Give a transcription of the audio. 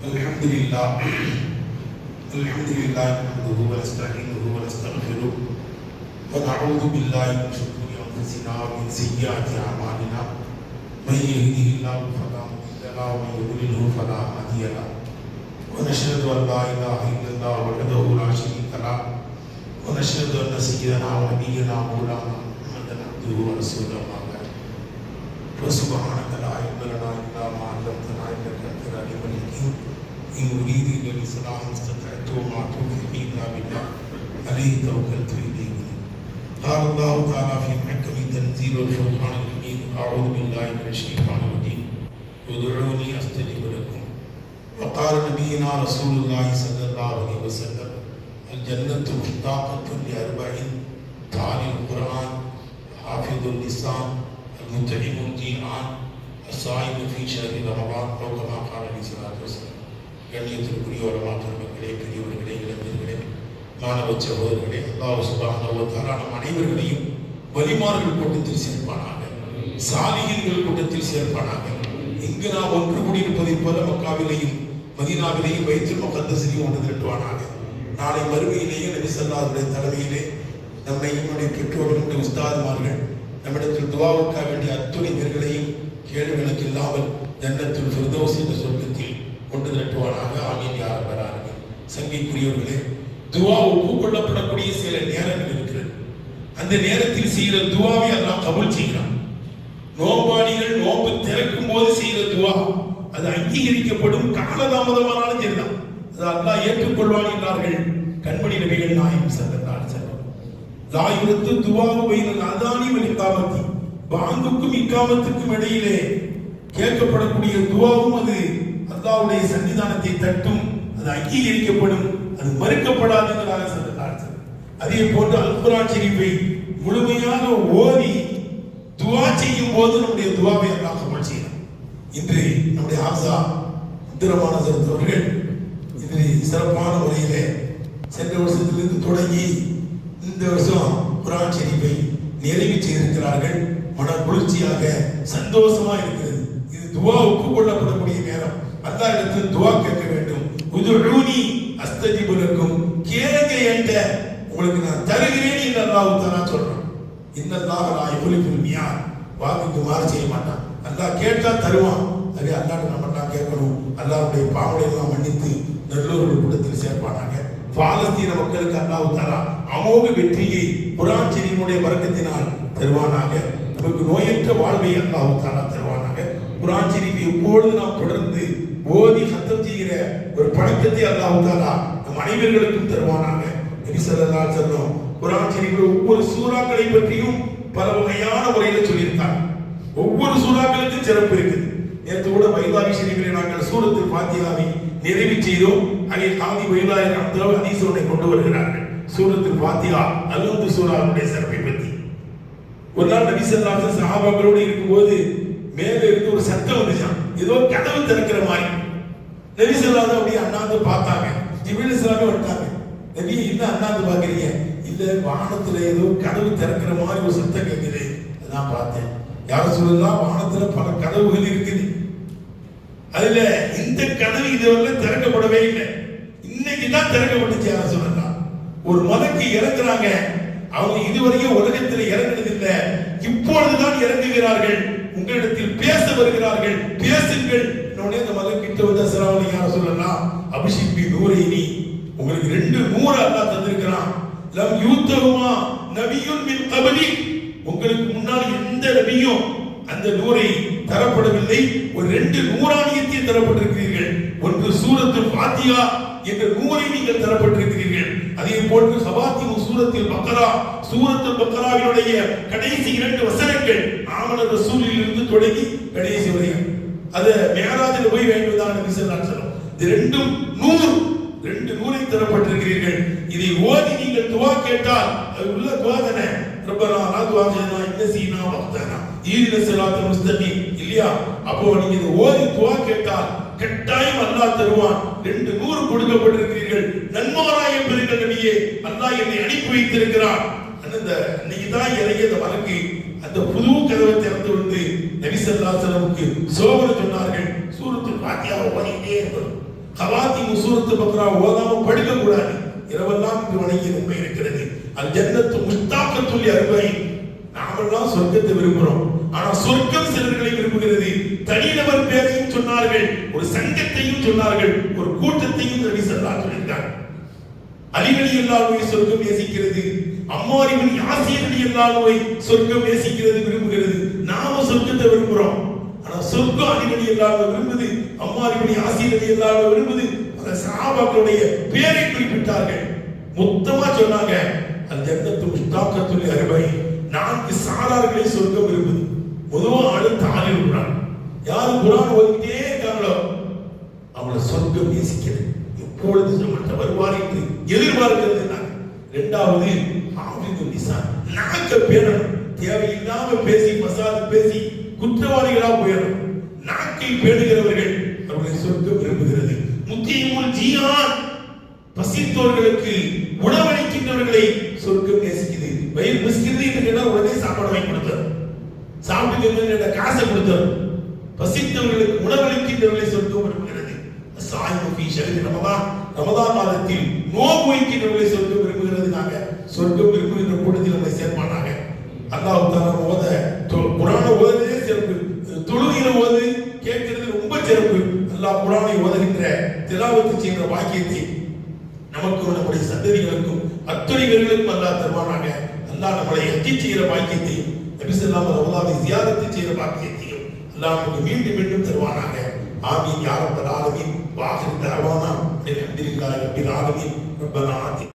الحمد لله الحمد لله نحمده ونستعينه ونستغفره ونعوذ بالله من شرور أنفسنا ومن سيئات أعمالنا. من يهده الله فلا مضل له ومن يضلله فلا هادي له. ونشهد أن لا إله إلا الله وحده لا شريك له. ونشهد أن سيدنا ونبينا مولانا محمدا عبده ورسوله. فسبحانك لا علم لنا إلا ما علمتنا إنك أنت العليم الحكيم. إن أريد إلا الإصلاح ما استطعت وما توفيقي إلا بالله. عليه توكلت اليه قال الله تعالى في محكم تنزيل الفرقان الحميد أعوذ بالله من الشيطان الرجيم. ادعوني استجب لكم. وقال نبينا رسول الله صلى الله عليه وسلم الجنة مشتاقة لأربع تعالي القرآن حافظ اللسان. المتعب الجيعان الصائم في شهر رمضان أو كما قال عليه الصلاة والسلام கண்ணியத்திற்குரிய உலமா பெருமக்களே பெரியவர்களே இளைஞர்களே மாணவ சகோதரர்களே அல்லாஹ் சுபான நம் அனைவர்களையும் வலிமார்கள் கூட்டத்தில் சேர்ப்பானாக சாலிகர்கள் கூட்டத்தில் சேர்ப்பானாக இங்கு நாம் ஒன்று கூடியிருப்பதைப் போல மக்காவிலையும் மதீனாவிலேயும் வைத்தில் முகத்தசிலையும் ஒன்று திரட்டுவானாக நாளை மறுமையிலேயே நபி சொல்லாருடைய தலைமையிலே நம்மை நம்முடைய பெற்றோர்கள் நம்முடைய உஸ்தாதுமார்கள் நம்மிடத்தில் துவாவுக்காக வேண்டிய அத்துணை பேர்களையும் கேள்வி விளக்கு இல்லாமல் ஜன்னத்தில் ஃபிர்தோஸ் என்ற சொர்க்கத்தில் கொண்டு திரட்டுவானாக. ஆமீன். யார் வரார்கள் சங்கைக்குரியவர்களே துவா ஒப்புக்கொள்ளப்படக்கூடிய சில நேரங்கள் இருக்கிறது. அந்த நேரத்தில் செய்கிற துவாவை அல்லாஹ் கபூல் செய்கிறான். நோம்பாடிகள் நோம்பு திறக்கும் போது செய்கிற துவா அது அங்கீகரிக்கப்படும் காலதாமதமானாலும் சரிதான். அது அல்லாஹ் ஏற்றுக்கொள்வான் என்றார்கள். கண்மணி நபிகள் நாயம் செல்லத்தார் செல்வம் லாயுரத்து துவாவு பைனல் அதானி வல் இக்காமத்தி பாங்குக்கும் இக்காமத்துக்கும் இடையிலே கேட்கப்படக்கூடிய துவாவும் அது. அல்லாவுடைய சன்னிதானத்தை தட்டும் அது அங்கீகரிக்கப்படும் அது மறுக்கப்படாது என்பதாக அதே போன்று அல்குரான் ஷெரீஃபை முழுமையாக ஓதி துவா செய்யும் போது நம்முடைய துவாவை அல்லாஹ் கமல் செய்யலாம் இன்று நம்முடைய ஆசா முத்திரமான அவர்கள் இதில் சிறப்பான முறையிலே சென்ற வருஷத்திலிருந்து தொடங்கி இந்த வருஷம் குரான் ஷெரீஃபை நிறைவு செய்திருக்கிறார்கள். மன குளிர்ச்சியாக சந்தோஷமா இருக்கிறது. இது துவா ஒப்புக்கொள்ளப்படக்கூடிய நேரம். அந்த இடத்தில் துவா கேட்க வேண்டும். உதுழூனி அஸ்தஜிபுலக்கும் கேளுங்க என்ற உங்களுக்கு நான் தருகிறேன் என்று அல்லாஹ் தானா சொல்றான். இன்னல்லாஹ் லா யுலிஃபுல் மியான் வாக்குக்கு மாறு செய்ய மாட்டான். அல்லாஹ் கேட்டா தருவான். அதே அல்லாட்ட நம்ம தான் கேட்கணும். அல்லாவுடைய பாவங்களை எல்லாம் மன்னித்து நல்லூர்கள் கூட்டத்தில் சேர்ப்பானாங்க. பாலஸ்தீன மக்களுக்கு அல்லாஹ் தாரா அமோக வெற்றியை குரான் செடியினுடைய வர்க்கத்தினால் தருவானாக. நமக்கு நோயற்ற வாழ்வை அல்லாஹ் தாரா தருவானாக. குரான் செடியை எப்பொழுது நாம் தொடர்ந்து ஓதி சத்தம் செய்கிற ஒரு பழக்கத்தை அல்லாஹ் தாரா நம் அனைவர்களுக்கும் தருவானாக. நபி ஸல்லல்லாஹு குரான் ஷரீஃபில் ஒவ்வொரு சூறாக்களை பற்றியும் பல வகையான முறையில் சொல்லியிருக்காங்க. ஒவ்வொரு சூறாக்களுக்கும் சிறப்பு இருக்குது. நேற்று கூட வைதாவி செடிகளை நாங்கள் சூரத்தில் பாத்தியாவை நிறைவு செய்தோம் அங்கே காதி வைதாய் அந்தளவு ஹதீஸோனை கொண்டு வருகிறார்கள். சூரத்து பாத்தியா அல்லது சூராவுடைய சிறப்பை பற்றி. ஒரு நாள் நபி ஸல்லல்லாஹு சஹாபாக்களோடு இருக்கும்போது மேலே இருந்து ஒரு சத்தம் வந்துச்சான் ஏதோ கதவு திறக்கிற மாதிரி. நபி ஸல்லல்லாஹு அப்படியே அண்ணாந்து பார்த்தாங்க. ஜிபில் இஸ்லாமே வந்துட்டாங்க. நபி என்ன அண்ணாந்து பார்க்குறீங்க? இல்ல வானத்துல ஏதோ கதவு திறக்கிற மாதிரி ஒரு சத்தம் கேட்குது. நான் பார்த்தேன். யாரும் சொல்லலாம் வானத்துல பல கதவுகள் இருக்குது. அதுல இந்த கதவு இதுவரை திறக்கப்படவே இல்லை. இன்னைக்கு தான் திறக்கப்பட்டுச்சு யார சொல்லலாம் ஒரு மலைக்கு இறங்குறாங்க அவங்க இதுவரையும் உலகத்தில் இறங்கினது இல்லை இப்பொழுதுதான் இறங்குகிறார்கள். உங்களிடத்தில் பேச வருகிறார்கள். பேசுங்கள். உடனே இந்த மலை கிட்ட வந்த அசலாவலி யார சொல்லலாம் அபிஷேக் நூரைனி உங்களுக்கு ரெண்டு நூறு அல்லா தந்திருக்கிறான். லம் யூத்தகுமா நபியுன் மின் கபலி. உங்களுக்கு முன்னால் எந்த நபியும் அந்த நூரை தரப்படவில்லை. ஒரு ரெண்டு நூறாணியத்தை தரப்பட்டிருக்கிறீர்கள். ஒன்று சூரத்து பாத்தியா என்ற நூலை நீங்கள் தரப்பட்டிருக்கிறீர்கள். அதே போன்று ஹவாத்திமு சூரத்தில் பக்கரா சூரத்துல் பக்கராவினுடைய கடைசி இரண்டு வசனங்கள் ஆமன ரசூலில் இருந்து தொடங்கி கடைசி வரையும் அது மேராஜில் போய் வேண்டுவதான நபி இது ரெண்டும் நூறு ரெண்டு நூலை தரப்பட்டிருக்கிறீர்கள். இதை ஓதி நீங்கள் துவா கேட்டால் அது உள்ள துவா தானே? ரப்பனா லா துவாஜனா இன்னசீனா வக்தனா? ஈதின சிராத்தல் முஸ்தகீம் இல்லையா? அப்போ நீங்க இதை ஓதி துவா கேட்டால் கட்டாயம் அல்லாஹ் தருவான். ரெண்டு நூறு கொடுக்கப்பட்டிருக்கிறீர்கள். நன்மாராய் என்பதற்கு நபியே அல்லாஹ் என்னை அனுப்பி வைத்திருக்கிறான். அந்த அன்னைக்கு தான் இறங்கிய அந்த வழக்கு அந்த புது கதவை திறந்து வந்து நபி சல்லா செலவுக்கு சோபனை சொன்னார்கள். சூரத்து ஃபாத்தியாவை ஓதிக்கிட்டே இருந்தது கவாத்தி முசூரத்து பக்ரா ஓதாம படுக்க கூடாது இரவெல்லாம் இன்று வணங்கி உண்மை இருக்கிறது. அல் ஜன்னத்து முஸ்தாக்கத்துள்ளி அருமை நாமெல்லாம் சொர்க்கத்தை விரும்புகிறோம் ஆனா சொர்க்கம் சிலர்களை விரும்புகிறது. தனிநபர் பேரையும் சொன்னார்கள் ஒரு சங்கத்தையும் சொன்னார்கள் ஒரு கூட்டத்தையும் நபி ஸல்லல்லாஹு அலைஹி சொல்லியிருக்காங்க அலிகளி எல்லாருமே சொர்க்கம் நேசிக்கிறது அம்மாரிவன் யாசியர்களி எல்லாருமே சொர்க்கம் நேசிக்கிறது விரும்புகிறது. நாம சொர்க்கத்தை விரும்புறோம். ஆனா சொர்க்கம் அலிகளி எல்லாரும் விரும்புது அம்மாரிவன் யாசியர்களி எல்லாரும் விரும்புது. அந்த சஹாபாக்களுடைய பேரை குறிப்பிட்டார்கள். மொத்தமா சொன்னாங்க அந்த ஜன்னத்து முஸ்தாக்கத்துல் அருமை நான்கு சாரார்களை சொர்க்கம் விரும்புது. பொதுவா ஆளு தானே குரான். யாரும் குரான் ஓதிக்கிட்டே இருக்காங்களோ அவளை சொர்க்கம் நேசிக்கிறது. எப்பொழுது நம்மகிட்ட வருவார் என்று எதிர்பார்க்கிறது நான் இரண்டாவது ஆபிது நிசா. நாக்க பேணணும். தேவையில்லாம பேசி மசாது பேசி குற்றவாளிகளாக போயிடணும். நாக்கை பேணுகிறவர்கள் அவர்களை சொர்க்கம் விரும்புகிறது. முக்கியமும் ஜியான் பசித்தோர்களுக்கு உணவளிக்கின்றவர்களை சொர்க்கம் நேசிக்கிறது வயிறு மிஸ்கிறது என்று உடனே சாப்பாடு வாங்கி கொடுத்தார் சாப்பிட்டு காசை கொடுத்தார் பசித்தவர்களுக்கு உணவளிக்கின்றவர்களை சொர்க்கம் விரும்புகிறது. சாய்வு ஃபீ ரமதான் ரமதான் மாதத்தில் நோன்பு வைக்கின்றவர்களை சொர்க்கம் விரும்புகிறது நாங்க. சொர்க்கம் விரும்புகின்ற கூட்டத்தில் நம்மை சேர்ப்பானாங்க அல்லாஹ் தாலா ஓத தொ- குரான ஓதுறதே சிறப்பு. தொழுகையில ஓது கேட்கிறது ரொம்ப சிறப்பு. அல்லாஹ் குரானை ஓதுகின்ற திலாவத்து செய்கிற வாக்கியத்தை நமக்கும் நம்முடைய சந்ததிகளுக்கும் அத்துணைகளுக்கும் அல்லாஹ் தருவானாங்க. அல்லாஹ் நம்மளை எத்தி செய்கிற வாக்கியத்தை நபி ஸல்லல்லாஹு ஜியாரத்து செய்கிற பாக்கியத்தையும் அல்லாஹ் நமக்கு மீண்டும் மீண்டும் தருவானாக. ஆமீன். யா ரப்பல் ஆலமீன் வாஹிர் தஅவானா அல்ஹம்துலில்லாஹி ரப்பில் ஆலமீன் ரப்பனா. ஆத்தி